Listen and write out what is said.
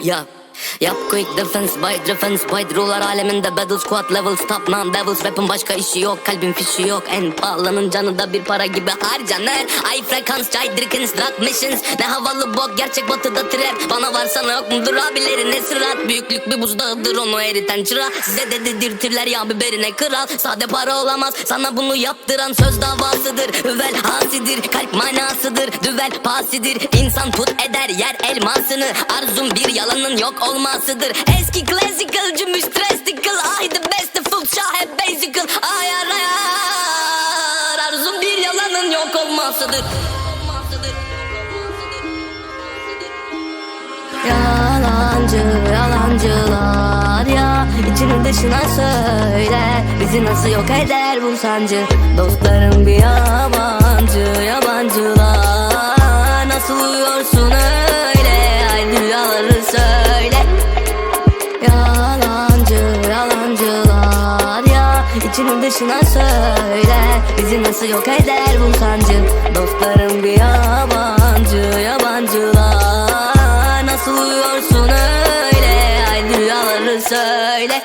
Ya Yap quick defense by defense Wide ruler aleminde battle squad levels top non devils Rap'in başka işi yok kalbin fişi yok En pahalının canı da bir para gibi harcanır High frekans caydırkins drug missions Ne havalı bok gerçek batıda trap Bana var sana yok mudur abilerin esrat Büyüklük bir buzdağıdır onu eriten çıra Size de dedirtirler ya biberine kral Sade para olamaz sana bunu yaptıran söz davasıdır Üvel manasıdır Düvel pasidir. İnsan put eder yer elmasını. Arzum bir yalanın yok olmasıdır. Eski classical cümüş drastical Ay the best full şah hep basical. Ayar ayar Arzum bir yalanın yok olmasıdır. Yalancı yalancılar ya. İçini dışına söyle. Bizi nasıl yok eder bu sancı? Dostlarım bir yabancı uyuyorsun öyle Haydi rüyaları söyle. Yalancı yalancılar ya içini dışına söyle. Bizi nasıl yok eder bu sancı? Dostlarım bir yabancı yabancılar. Nasıl uyuyorsun öyle Haydi rüyaları söyle